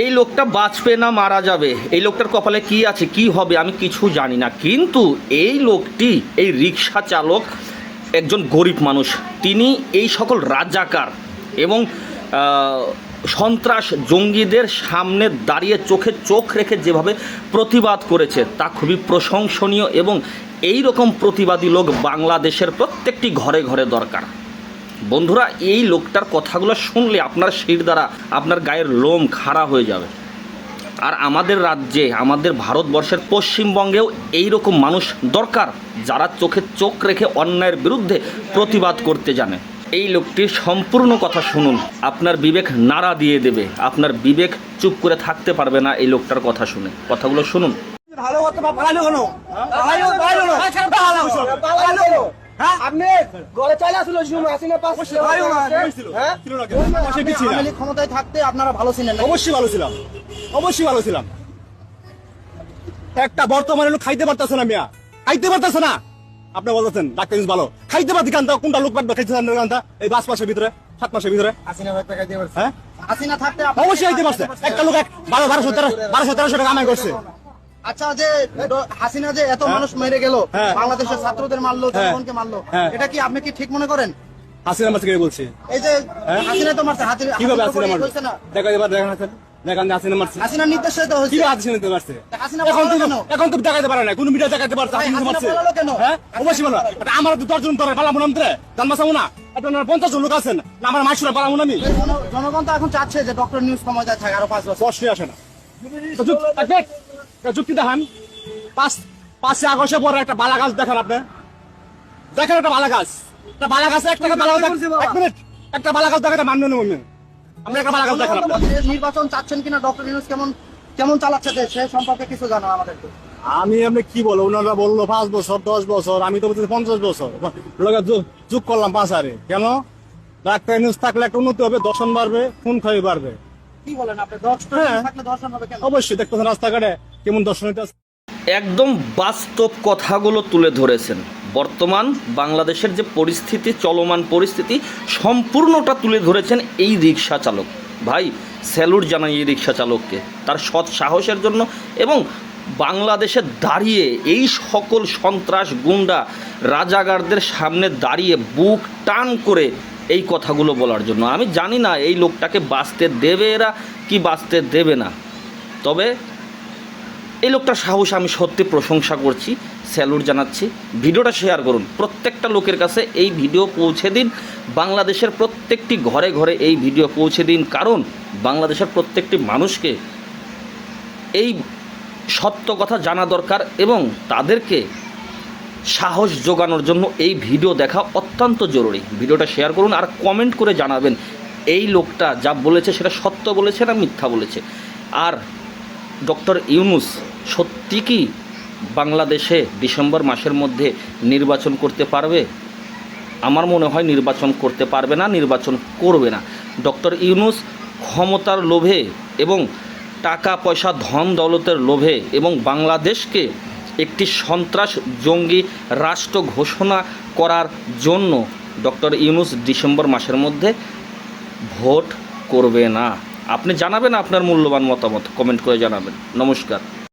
এই লোকটা বাঁচবে না মারা যাবে? এই লোকটার কপালে কি আছে? কি হবে? আমি কিছু জানি না। কিন্তু এই লোকটি, এই রিক্সা চালক একজন গরিব মানুষ। তিনি এই সকল রাজাকার এবং সন্ত্রাস জঙ্গিদের সামনে দাঁড়িয়ে চোখে চোখ রেখে যেভাবে প্রতিবাদ করেছে, তা খুবই প্রশংসনীয় এবং এই রকম প্রতিবাদী লোক বাংলাদেশের প্রত্যেকটি ঘরে ঘরে দরকার। বন্ধুরা এই লোকটার কথাগুলো শুনলে আপনার শির দ্বারা আপনার গায়ের লোম খাড়া হয়ে যাবে। আর আমাদের রাজ্যে আমাদের ভারতবর্ষের পশ্চিমবঙ্গেও এই রকম মানুষ দরকার যারা চোখে চোখ রেখে অন্যায়ের বিরুদ্ধে প্রতিবাদ করতে জানে। এই লোকটির সম্পূর্ণ কথা শুনুন আপনার বিবেক নাড়া দিয়ে দেবে আপনার বিবেক চুপ করে থাকতে পারবে না এই লোকটার কথা শুনে। কথাগুলো শুনুন। ভালো কথা পালালো কেন? পালালো। পালালো। পালালো। আপনি ঘরে চলে আসলো শুনুন আসিনা পাস হ্যাঁ? ক্ষমতায় থাকতে আপনারা ভালো ছিলেন অবশ্যই ভালো ছিলাম। অবশ্যই ভালো ছিলাম। একটা বর্তমানে লোক খাইতে পারতেছে না মিয়া। খাইতে পারতেছে না। আপনি বলতেছেন ডাক্তার ভালো। খাইতে পারতি কান্তা কোনটা লোক পাঠবে খাইতে পারবে কান্তা এই পাঁচ মাসের ভিতরে সাত মাসের ভিতরে। হ্যাঁ? অবশ্যই খাইতে পারছে। একটা লোক বারো বারোশো বারোশো তেরোশো টাকা কামাই করছে। আচ্ছা যে হাসিনা যে এত মানুষ মেরে গেল হ্যাঁ। বাংলাদেশের ছাত্রদের মারলো হ্যাঁ। জনগণকে মারলো হ্যাঁ। এটা কি আপনি কি ঠিক মনে করেন? হাসিনা মাসে বলছি? এই যে হ্যাঁ। হাসিনা তো মারছে হাসিনা কীভাবে হাসিনা মারছে না। দেখা এবার দেখেন হাসিনা। দেখেন হাসিনা মারছে। হাসিনার নির্দেশে তো হয়েছে। কীভাবে হাসিনা দিতে পারছে? হাসিনা এখন তো এখন দেখাতে পারে না কোন মিডিয়া দেখাতে পারছে? হ্যাঁ? অবশ্যই আমার তো দশজন পালাবো না মন্ত্রে জানবাসাবো না। এটা পঞ্চাশ জন লোক আছেন। আমার মাসুরা পালাবো না আমি। জনগণ তো এখন চাচ্ছে যে ডক্টর নিউজ ক্ষমতায় থাকে আরও পাঁচ বছর। আসে না। যুক্তি দেখান? পাঁচ পাঁচে পরে একটা বালা গাছ দেখান আপনি। দেখেন একটা বালা গাছ একটা বালা গাছ একটা বালা গাছ এক মিনিট। একটা বালা গাছ দেখাতে মান্য আপনি একটা বালা গাছ দেখান নির্বাচন চাচ্ছেন কিনা ডক্টর নিউজ কেমন কেমন চালাচ্ছে দেশ? সে সম্পর্কে কিছু জানো আমাদেরকে। আমি আপনি কি বলব ওনারা বলল পাঁচ বছর দশ বছর আমি তো বলছি পঞ্চাশ বছর। যোগ- করলাম পাঁচ আরে কেন? ডাক্তার নিউজ থাকলে একটা উন্নতি হবে দর্শন বাড়বে খুন ক্ষয় বাড়বে। কি বলেন আপনি? ডক্টর হ্যাঁ। থাকলে দর্শন হবে কেন? অবশ্যই দেখতেছেন রাস্তাঘাটে কেমন দর্শন একদম বাস্তব কথাগুলো তুলে ধরেছেন। বর্তমান বাংলাদেশের যে পরিস্থিতি চলমান পরিস্থিতি সম্পূর্ণটা তুলে ধরেছেন এই রিক্সা চালক। ভাই স্যালুট জানাই এই রিক্সা চালককে। তার সৎ সাহসের জন্য এবং বাংলাদেশে দাঁড়িয়ে এই সকল সন্ত্রাস গুন্ডা রাজাগারদের সামনে দাঁড়িয়ে বুক টান করে এই কথাগুলো বলার জন্য। আমি জানি না এই লোকটাকে বাঁচতে দেবে এরা কি বাঁচতে দেবে না। তবে এই লোকটার সাহস আমি সত্যি প্রশংসা করছি স্যালুট জানাচ্ছি। ভিডিওটা শেয়ার করুন। প্রত্যেকটা লোকের কাছে এই ভিডিও পৌঁছে দিন। বাংলাদেশের প্রত্যেকটি ঘরে ঘরে এই ভিডিও পৌঁছে দিন। কারণ বাংলাদেশের প্রত্যেকটি মানুষকে এই সত্য কথা জানা দরকার এবং তাদেরকে সাহস জোগানোর জন্য এই ভিডিও দেখা অত্যন্ত জরুরি। ভিডিওটা শেয়ার করুন আর কমেন্ট করে জানাবেন, এই লোকটা যা বলেছে সেটা সত্য বলেছে না মিথ্যা বলেছে? আর ডক্টর ইউনুস সত্যি কি বাংলাদেশে ডিসেম্বর মাসের মধ্যে নির্বাচন করতে পারবে? আমার মনে হয় নির্বাচন করতে পারবে না, নির্বাচন করবে না। ডক্টর ইউনুস ক্ষমতার লোভে এবং টাকা পয়সা ধন দৌলতের লোভে এবং বাংলাদেশকে একটি সন্ত্রাস জঙ্গি রাষ্ট্র ঘোষণা করার জন্য ডক্টর ইউনুস ডিসেম্বর মাসের মধ্যে ভোট করবে না। আপনি জানাবেন আপনার মূল্যবান মতামত, কমেন্ট করে জানাবেন। নমস্কার।